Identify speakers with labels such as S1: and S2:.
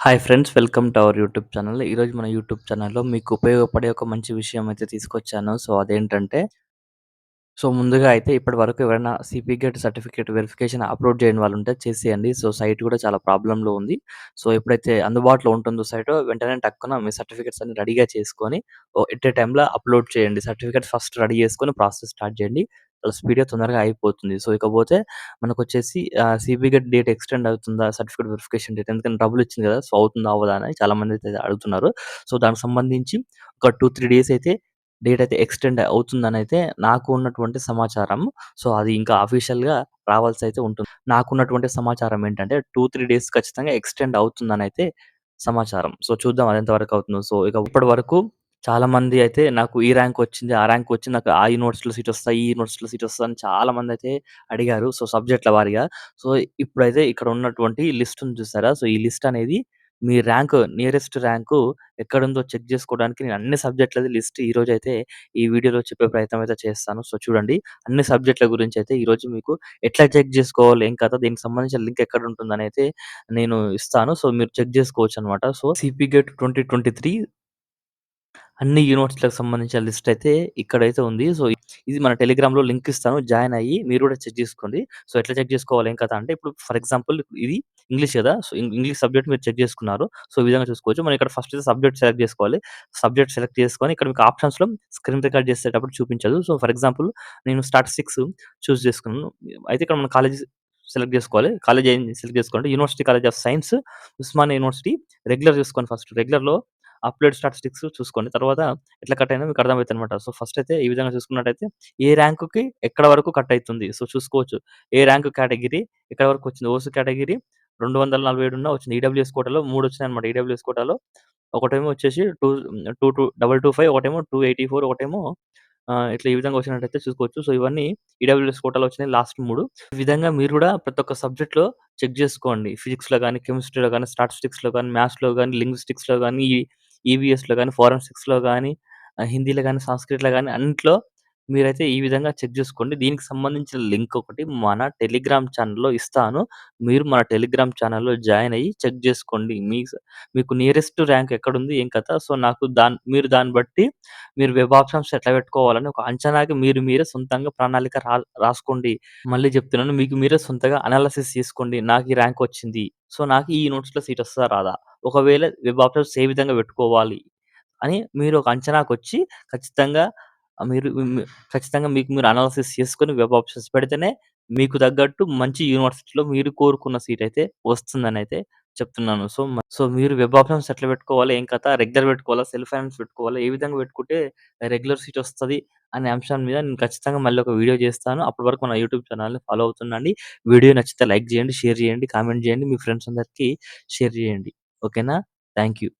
S1: Hi friends welcome to our YouTube channel. ఈరోజు మన YouTube ఛానల్‌లో మీకు ఉపయోగపడే ఒక మంచి విషయం అయితే తీసుకొచ్చాను. సో, అదేంటంటే సో, ముందుగా అయితే ఇప్పటి వరకు ఎవరైనా CP gate certificate verification upload చేయని వాళ్ళు ఉంటే చేసేయండి. సో, సైట్ కూడా చాలా ప్రాబ్లంలో ఉంది. సో, ఎప్పుడైతే అందుబాటులో ఉంటుందో సైట్ వెంటనే టక్కున మీ సర్టిఫికేట్స్ అన్ని రెడీగా చేసుకొని ఎట్ ఏ టైంలో అప్‌లోడ్ చేయండి. సర్టిఫికేట్ ఫస్ట్ రెడీ చేసుకొని ప్రాసెస్ స్టార్ట్ చేయండి. స్పీడ్‌గా తొందరగా అయిపోతుంది. సో, ఇకపోతే మనకొచ్చేసి ఆహ్, సిపి డేట్ ఎక్స్‌టెండ్ అవుతుందా? సర్టిఫికేట్ వెరిఫికేషన్ డేట్ ఎందుకంటే డబ్బులొచ్చింది కదా! సో, అవుతుందా? అవ్వదా? అని చాలామందయితే అడుగుతున్నారు. సో, దానికి సంబంధించి ఒక 2, 3 డేస్ అయితే డేట్ అయితే ఎక్స్‌టెండ్ అవుతుందనైతే నాకు ఉన్నటువంటి సమాచారం. సో, అది ఇంకా అఫీషియల్‌గా రావాల్సయితే ఉంటుంది. నాకున్నటువంటి సమాచారం ఏంటంటే 2, 3 డేస్ ఖచ్చితంగా ఎక్స్‌టెండ్ అవుతుందనైతే సమాచారం. సో, చూద్దాం అది ఎంత వరకు అవుతుందో. సో, ఇక ఇప్పటి వరకు చాలామంది అయితే నాకు ఈ ర్యాంక్ వచ్చింది, ఆ ర్యాంక్ వచ్చింది. నాకు ఆ యూనివర్సిటీలో సీట్ వస్తాయి, ఈ యూనివర్సిటీలో సీట్ వస్తదని చాలామందయితే అడిగారు. సో, సబ్జెక్ట్‌ల వారీగా. సో, ఇప్పుడైతే ఇక్కడ ఉన్నటువంటి లిస్ట్ ఉంది చూసారా? సో, ఈ లిస్ట్ అనేది మీ ర్యాంక్ నియరెస్ట్ ర్యాంకు ఎక్కడుందో చెక్ చేసుకోవడానికి నేను అన్ని సబ్జెక్ట్‌లది లిస్ట్ ఈరోజైతే ఈ వీడియోలో చెప్పే ప్రయత్నం అయితే చేస్తాను. సో, చూడండి అన్ని సబ్జెక్ట్‌ల గురించైతే ఈరోజు మీకు ఎట్లా చెక్ చేసుకోవాలి, ఏం కథ, దీనికి సంబంధించిన లింక్ ఎక్కడుంటుందనైతే నేను ఇస్తాను. సో, మీరు చెక్ చేసుకోవచ్చనమాట. సో, సిపి గేట్ 2023 అన్ని యూనివర్సిటీలకు సంబంధించిన లిస్ట్ అయితే ఇక్కడైతే ఉంది. సో, ఇది మన టెలిగ్రామ్‌లో లింక్ ఇస్తాను. జాయిన్ అయ్యి మీరు కూడా చెక్ చేసుకోండి. సో, ఎట్లా చెక్ చేసుకోవాలి ఏం కథ అంటే ఇప్పుడు ఫర్ ఎగ్జాంపుల్ ఇది ఇంగ్లీష్ కదా! సో, ఇం ఇంగ్లీష్ సబ్జెక్ట్ మీరు చెక్ చేసుకున్నారు. సో, ఈ విధంగా చూసుకోవచ్చు. మనం ఇక్కడ ఫస్ట్ సబ్జెక్ట్ సెలెక్ట్ చేసుకోవాలి. సబ్జెక్ట్ సెలెక్ట్ చేసుకొని ఇక్కడ మీకు ఆప్షన్స్‌లో స్క్రీన్ రికార్డ్ చేసేటప్పుడు చూపించదు. సో, ఫర్ ఎగ్జాంపుల్ నేను స్టాటిస్టిక్స్ చూజ్ చేసుకున్నాను. అయితే ఇక్కడ మన కాలేజ్ సెలెక్ట్ చేసుకోవాలి. కాలేజ్ ఏం సెలెక్ట్ చేసుకోండి. University college of science, Osmania university regular చూసుకోండి ఫస్ట్. రెగ్యులర్‌లో అప్లోడ్ స్టాటిస్టిక్స్ చూసుకోండి. తర్వాత ఎట్లా కట్ అయినా మీకు అర్థమవుతుంది అనమాట సో, ఫస్ట్ అయితే ఈ విధంగా చూసుకున్నట్టయితే ఏ ర్యాంకుకి ఎక్కడ వరకు కట్ అవుతుంది సో, చూసుకోవచ్చు. ఏ ర్యాంక్ కేటగిరీ ఎక్కడ వరకు వచ్చింది. ఓసీ కేటగిరీ 247 ఉన్న వచ్చింది. ఈడబ్ల్యూఎస్ కోటాలో 3 వచ్చినాయన్నమాట. ఈడబ్ల్యూఎస్ కోటాలో ఒకటేమో వచ్చేసి two two two double two five ఒకటేమో 284 ఒకటేమో ఇట్లా ఈ విధంగా వచ్చినట్టయితే చూసుకోవచ్చు. సో, ఇవన్నీ ఈడబ్ల్యూఎస్ కోటాలో వచ్చినాయి లాస్ట్ మూడు ఈ విధంగా మీరు కూడా ప్రతి ఒక్క సబ్జెక్ట్‌లో చెక్ చేసుకోండి. ఫిజిక్స్‌లో గాని, కెమిస్ట్రీలో గాని, స్టాటిస్టిక్స్‌లో కానీ మ్యాథ్స్‌లో కానీ లింగ్విస్టిక్స్‌లో కానీ ఈ ఈవీఎస్‌లో గాని, ఫోరెన్సిక్స్‌లో గాని, హిందీలో గాని, సంస్కృత్‌లో గాని అన్నిట్లో మీరైతే ఈ విధంగా చెక్ చేసుకోండి. దీనికి సంబంధించిన లింక్ ఒకటి మన టెలిగ్రామ్ ఛానెల్‌లో ఇస్తాను. మీరు మన టెలిగ్రామ్ ఛానెల్‌లో జాయిన్ అయ్యి చెక్ చేసుకోండి. మీ స మీకు నియరెస్ట్ ర్యాంక్ ఎక్కడుంది, ఏం కథ. సో, నాకు దాన్ మీరు దాన్ని బట్టి మీరు వెబ్ ఆప్షన్స్ ఎట్లా పెట్టుకోవాలని ఒక అంచనాకి మీరు మీరే సొంతంగా ప్రణాళిక రా రాసుకోండి. మళ్ళీ చెప్తున్నాను. మీకు మీరే సొంతగా అనాలిసిస్ చేసుకోండి. నాకు ఈ ర్యాంక్ వచ్చింది. సో, నాకు ఈ నోట్స్లో సీట్ వస్తదా? రాదా? ఒకవేళ వెబ్ ఆప్షన్స్ ఏ విధంగా పెట్టుకోవాలి అని మీరు ఒక అంచనాకొచ్చి ఖచ్చితంగా మీరు మి ఖచ్చితంగా మీకు మీరు అనాలిసిస్ చేసుకొని వెబ్ ఆప్షన్స్ పెడితేనే మీకు తగ్గట్టు మంచి యూనివర్సిటీలో మీరు కోరుకున్న సీట్ అయితే వస్తుందనైతే చెప్తున్నాను. సో, మ సో, మీరు వెబ్ ఆప్షన్స్ ఎట్లా పెట్టుకోవాలి, ఏం కథ, రెగ్యులర్ పెట్టుకోవాలా, సెల్ఫ్ ఫైనాన్స్ పెట్టుకోవాలా, ఏ విధంగా పెట్టుకుంటే రెగ్యులర్ సీట్ వస్తది అనే అంశం మీద నేను ఖచ్చితంగా మళ్ళీ ఒక వీడియో చేస్తాను. అప్పటి వరకు మన యూట్యూబ్ ఛానెల్‌ని ఫాలో అవుతుండండి. వీడియో నచ్చితే లైక్ చేయండి, షేర్ చేయండి, కామెంట్ చేయండి. మీ ఫ్రెండ్స్ అందరికి షేర్ చేయండి. ఓకేనా? Thank you.